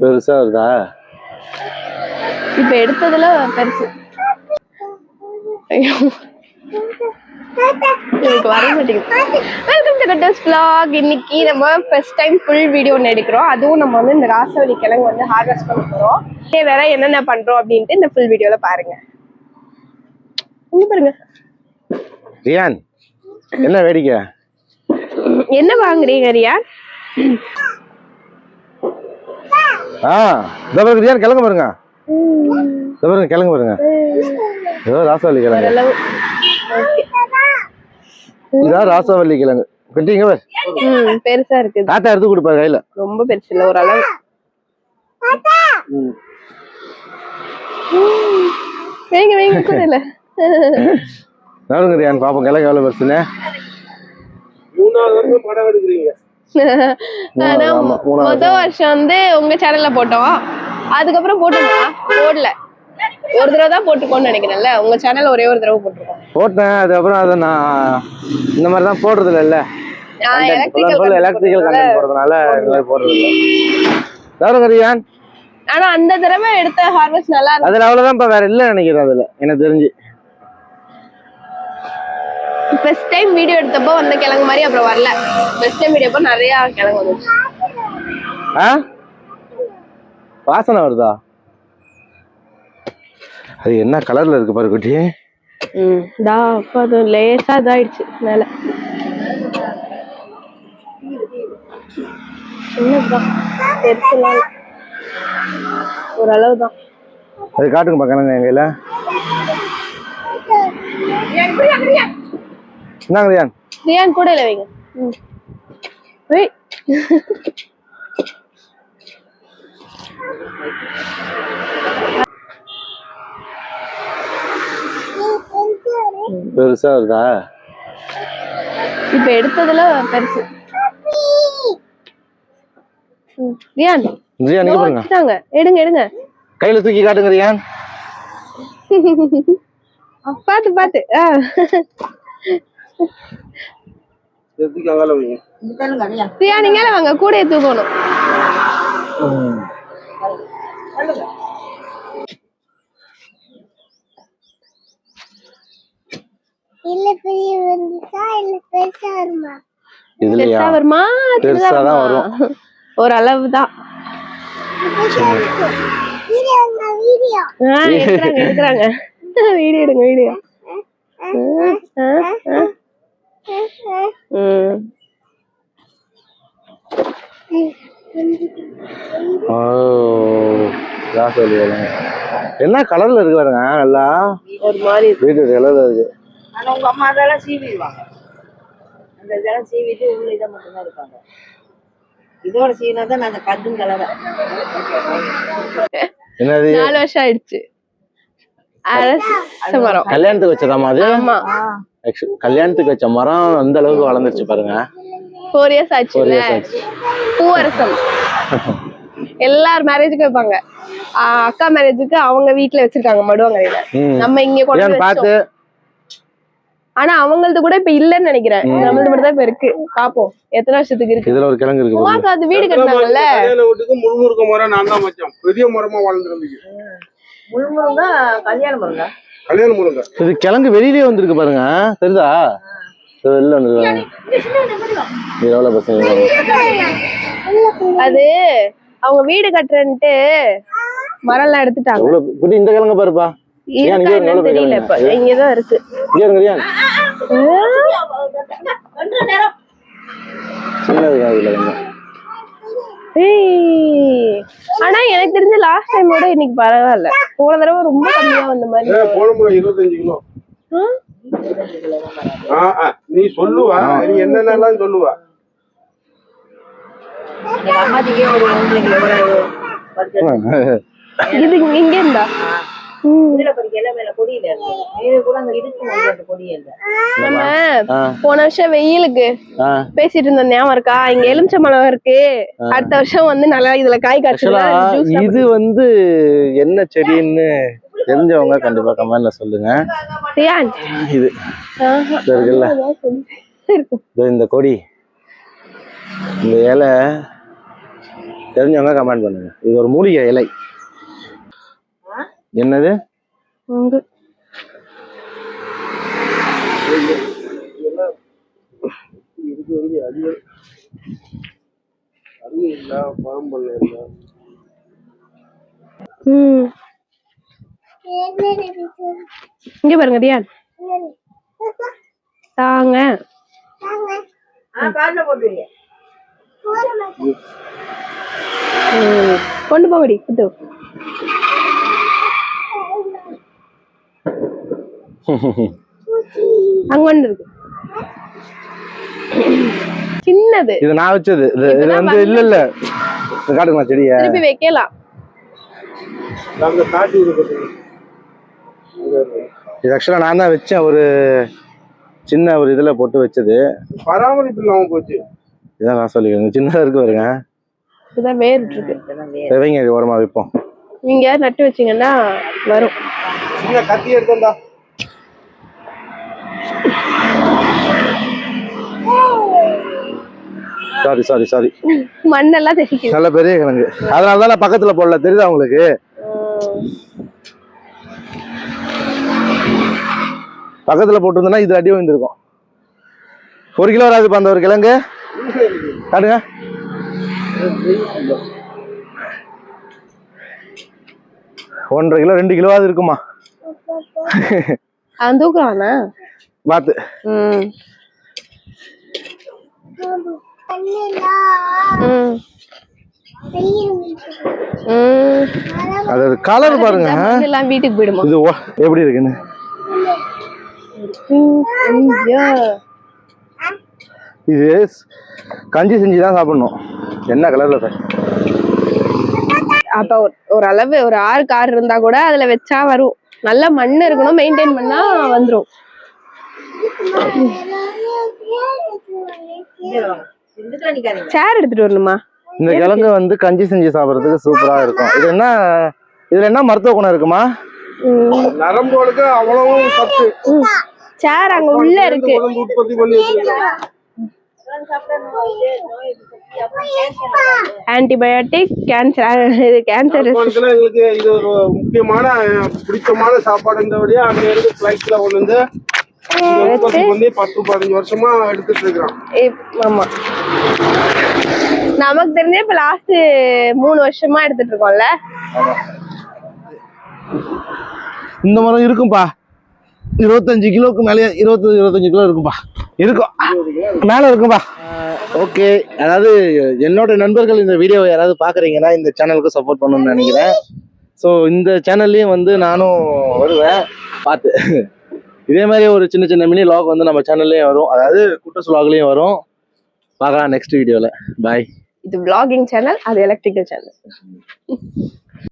பெருசா வருதா இப்ப எடுத்ததுல பெருசு. எனக்கு வர மாட்டேங்குது. வெல்கம் டு கட்டஸ் vlog. இன்னைக்கு நம்ம ஃபர்ஸ்ட் டைம் ஃபுல் வீடியோ ஒன்று எடுக்கிறோம். அதுவும் நம்ம வந்து இந்த ராசவரி கிழங்கு வந்து ஹார்வெஸ்ட் பண்ண போறோம். இதே வேற என்னென்ன பண்றோம் அப்படின்ட்டு இந்த ஃபுல் வீடியோல பாருங்க. இங்க பாருங்க. ரியான் என்ன வேடிக்கை? என்ன வாங்குறீங்க ரியா ஆ ரியான் கிழங்கு பாருங்க. இந்த பாருங்க கிழங்கு பாருங்க. ஏதோ ராசவல்லி கிழங்கு. இதான் ராசவல்லி கிழங்கு. கட்டிங்க பாரு. பெருசா இருக்குது. தாத்தா எடுத்து கொடுப்பாரு கையில. ரொம்ப பெருசு இல்லை ஓரளவு. வைங்க வைங்க கூட இல்ல நாடுங்க ரியான் பாப்போம் கிழங்கு எவ்வளவு பெருசுன்னு. ஆனா ஆமா, முத வருஷம். வந்து உங்க சேனல்ல போட்டோம். அதுக்கப்புறம் போட்டோமா போடல. ஒரு தடவை தான் போட்டுக்கோன்னு நினைக்கிறேன்ல உங்க சேனல்ல ஒரே ஒரு தடவை போட்டிருக்கோம். போட்டேன் அதுக்கப்புறம் அதை நான் இந்த மாதிரி தான் போடுறது நான் எலக்ட்ரிக்கல் கண்டென்ட் போடுறதுனால இந்த மாதிரி போடுறது இல்லை ஆனா அந்த தடவை எடுத்த ஹார்வெஸ்ட் நல்லா அதுல அவ்வளவுதான் வேற இல்ல நினைக்கிறேன் அதுல எனக்கு தெரிஞ்சு. ஃபர்ஸ்ட் டைம் வீடியோ எடுத்தப்போ வந்த கிழங்கு மாதிரி அப்புறம் வரல. ஃபர்ஸ்ட் டைம் வீடியோப்போ நிறைய கிழங்கு வந்துச்சு. ஆ? வாசனை வருதா? அது என்ன கலர்ல இருக்கு பாரு குட்டி. ம் டா அப்போ அது லேசா இதாயிடுச்சு மேல. சின்னதுதான். பெருசுலாம். ஓரளவு தான் அது காட்டுங்க பார்க்கணுங்க எங்க கையில என்னங்க ரியான். ரியான் கூட இல்லை வைங்க. பெருசா வருதா இப்ப எடுத்ததுல பெருசு. ரியான். ரியான் பாருங்க. எடுங்க எடுங்க. கையில தூக்கி காட்டுங்க ரியான். பாத்து பாத்து ஆ. ரியான் நீங்க வாங்க கூடையை தூக்கணும். இல்ல பெரிய வந்துச்சா இல்ல பெருசா வருமா? இதுலயா? பெருசா வருமா? பெருசா சின்னதா தான் வருமா? ஒரு அளவு தான் வீடியோ வீடியோ எடுக்கிறாங்க எடுக்கிறாங்க வீடியோ எடுங்க வீடியோ கிழங்கு. என்ன கலர்ல இருக்கு பாருங்க நல்லா. ஒரு மாதிரி வீட்டு கலர்ல இருக்கு. ஆனா உங்க அம்மா அதெல்லாம் சீவிடுவாங்க. அந்த இதெல்லாம் சீவிட்டு உள்ள இதை மட்டும்தான் இருப்பாங்க இதோட சீவினா தான் அந்த கட்டும் கலரை என்னது? நாலு வருஷம் ஆயிடுச்சு. அரச மரம். கல்யாணத்துக்கு வச்சதாமா அது? ஆமா. கல்யாணத்துக்கு வச்ச மரம் அந்த அளவுக்கு வளர்ந்துருச்சு பாருங்க. ஃபோர் இயர்ஸ் ஆச்சு. பூவரசம். எல்லார் மேரேஜுக்கும் வைப்பாங்க. அக்கா மேரேஜுக்கு அவங்க வீட்ல வச்சிருக்காங்க மடுவாங்கரையில. நம்ம இங்க கொண்டு பார்த்து. ஆனா அவங்களது கூட இப்ப இல்லன்னு நினைக்கிறேன். நம்மளது மட்டும் தான் இப்ப இருக்கு. பாப்போம். எத்தனை வருஷத்துக்கு இருக்கு? இதுல ஒரு கிழங்கு இருக்கு. உமாக்கு அது வீடு கட்டினாங்கல்ல? வீட்டுக்கு முழுமுறுக்க மரம் நான் தான் மச்சான் பெரிய மரமா வளர்ந்துருந்துச்சு. முழுமுருங்க கல்யாண முருங்க கல்யாண முருங்க இது கிழங்கு வெளியிலே வந்திருக்கு பாருங்க. தெரியுதா? வெளில வந்துருக்காங்க பசங்க? அது அவங்க வீடு கட்டுறேன்ட்டு மரம் எல்லாம் எடுத்துட்டாங்க. எவ்வளவு குட்டி இந்த கிழங்கு பாருப்பா. தெரியல இப்ப? இங்கதான் இருக்கு ரியான் சின்னது அதுல கொஞ்சம் ஏய். ஆனா எனக்கு தெரிஞ்ச லாஸ்ட் டைமோட இன்னைக்கு பரவாயில்ல. போன தடவை ரொம்ப கம்மியா வந்த மாதிரி. போன முறை இருபத்தஞ்சு கிலோ. நீ சொல்லுவா. நீ என்னென்னலாம் சொல்லுவா? இது இங்க இங்க இருந்தா? நம்ம போன வருஷம் வெயிலுக்கு. பேசிட்டு இருந்த ஞாபகம் இருக்கா? இங்க எலுமிச்சம்பழம் இருக்கு. அடுத்த வருஷம் வந்து நல்லா இதுல காய் ஆக்சுவலா காய்ச்சல் இது வந்து என்ன செடின்னு தெரிஞ்சவங்க கண்டிப்பா கமெண்ட்ல சொல்லுங்க. இது இருக்குல்ல இந்த கொடி. இந்த இலை தெரிஞ்சவங்க கமெண்ட் பண்ணுங்க. இது ஒரு மூலிகை இலை. என்னது? வந்து இல்ல பாம்பல்ல இல்ல ம். இங்க பாருங்க தியான். தாங்க. கொண்டு போங்கடி குத்து. அங்க ஒண்ணு இருக்கு. சின்னது. இது நான் வச்சது. இது வந்து இல்ல இல்ல காட்டுங்களா செடிய? திருப்பி வைக்கலாம். இது ஆக்சுவலா நான் தான் வச்சேன். ஒரு சின்ன ஒரு இதுல போட்டு வச்சது. பராமரிப்பு இல்லாம போச்சு. இதான் நான் சொல்லிக்கிறேன். சின்னதா இருக்கு பாருங்க. இதுதான் வேர் இருக்கு. வைங்க ஓரமா வைப்போம். நீங்க நட்டு வச்சீங்கன்னா வரும். கத்தி எடுத்தா சாரி சாரி சாரி மண்ணெல்லாம் தெரிக்குது நல்ல பெரிய கிழங்கு. அதனால தான் நான் பக்கத்துல போடல தெரியுதா உங்களுக்கு? பக்கத்துல போட்டிருந்தேன்னா இது அடி விழுந்திருக்கும் ஒரு கிலோ வராதுப்பா அந்த ஒரு கிழங்கு. காட்டுங்க. ஒன்றரை கிலோ ரெண்டு கிலோவாவது இருக்குமா? தூக்குறானா? பார்த்து அது கலர் பாருங்க. எல்லாம் வீட்டுக்கு போயிடுமா? இது எப்படி இருக்குன்னு. இது கஞ்சி செஞ்சு தான் சாப்பிடணும். என்ன கலர்ல சார்? அப்ப ஒரு- ஒரு அளவு ஒரு ஆறு கார் இருந்தா கூட அதுல வச்சா வரும். நல்ல மண் இருக்கணும் மெயின்டைன் பண்ணா நிக்காதீங்க சேர் எடுத்துட்டு வரணுமா? இந்த கிழங்கு வந்து கஞ்சி செஞ்சு சாப்பிட்றதுக்கு சூப்பரா இருக்கும். இது என்ன இதுல என்ன மருத்துவ குணம் இருக்குமா? நரம்புகளுக்கு அவ்வளவு சத்து. சேர் அங்க உள்ள இருக்கு. உற்பத்தி பண்ணி ஆன்டிபயோட்டிக் கேன்சர் இது கேன்சர் எங்களுக்கு இது ஒரு முக்கியமான பிடிச்சமான சாப்பாடுன்றபடியா அங்க இருந்து பிளைட்ல கொண்டு வந்து பத்து பதினஞ்சு வருஷமா எடுத்துட்டு இருக்கிறோம் ஆமா. நமக்கு தெரிஞ்ச இப்ப லாஸ்ட் மூணு வருஷமா எடுத்துட்டு இருக்கோம்ல. இந்த மரம் இருக்கும்பா. இருபத்தஞ்சு கிலோக்கு மேலே இருபத்தி இருபத்தஞ்சு கிலோ இருக்கும்பா. இருக்கும் மேல இருக்கும்பா. ஓகே. அதாவது என்னோட நண்பர்கள் இந்த வீடியோவை யாராவது பாக்குறீங்கன்னா இந்த சேனலுக்கு சப்போர்ட் பண்ணணும்னு நினைக்கிறேன். ஸோ இந்த சேனல்லையும் வந்து நானும் வருவேன். பார்த்து. இதே மாதிரி ஒரு சின்ன சின்ன மினி லாக் வந்து நம்ம சேனல்லையும் வரும். அதாவது குட்டஸ் லாக்லையும் வரும். பார்க்கலாம் நெக்ஸ்ட் வீடியோவில் பாய் இது பிளாகிங் சேனல் அது எலக்ட்ரிக்கல் சேனல்